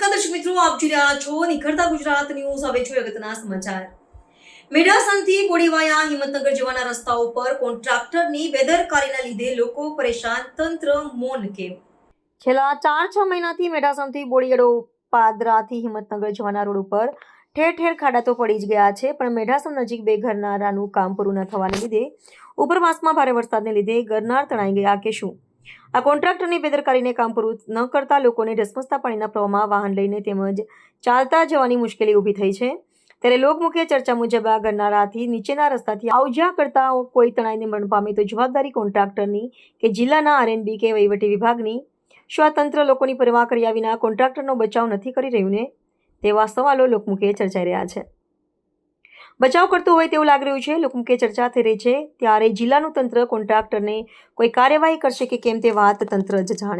જોઈ રહ્યા છો નિખરતા ગુજરાત ન્યૂઝ. હવે જોઈએ અગત્યના સમાચાર. મેઢાસનથી કોડીવાયા હિંમતનગર જવાના રસ્તાઓ પર કોન્ટ્રાક્ટરની બેદરકારીના લીધે લોકો પરેશાન. તંત્ર મૌન કે છેલ્લા ચાર છ મહિનાથી મેડાસનથી બોડીયડો પાદરાથી હિંમતનગર જવાના રોડ ઉપર ઠેર ઠેર ખાડા તો પડી જ ગયા છે, પણ મેઢાસન નજીક બે ઘરનારાનું કામ પૂરું ન થવાને લીધે ઉપરવાસમાં ભારે વરસાદને લીધે ગરનાર તણાઈ ગયા. કે શું? આ કોન્ટ્રાક્ટરની બેદરકારીને કામ પૂરું ન કરતા લોકોને ઢસમસતા પાણીના પ્રવાહમાં વાહન લઈને તેમજ ચાલતા જવાની મુશ્કેલી ઊભી થઈ છે. ત્યારે લોકમુખ્ય ચર્ચા મુજબ આ ગરનારાથી નીચેના રસ્તાથી આવજા કરતા કોઈ તણાઈને મરણ પામે તો જવાબદારી કોન્ટ્રાક્ટરની કે જિલ્લાના આરએનબી કે વહીવટી વિભાગની. શું લોકોની પરવા કર્યા વિના કોન્ટ્રાક્ટરનો બચાવ નથી કરી રહ્યું ને? તેવા સવાલો લોકમુખે ચર્ચાઈ રહ્યા છે. બચાવ કરતું હોય તેવું લાગી રહ્યું છે. લોકમુખે ચર્ચા થઈ રહી છે. ત્યારે જિલ્લાનું તંત્ર કોન્ટ્રાક્ટરને કોઈ કાર્યવાહી કરશે કે કેમ તે વાત તંત્ર જ જાણે.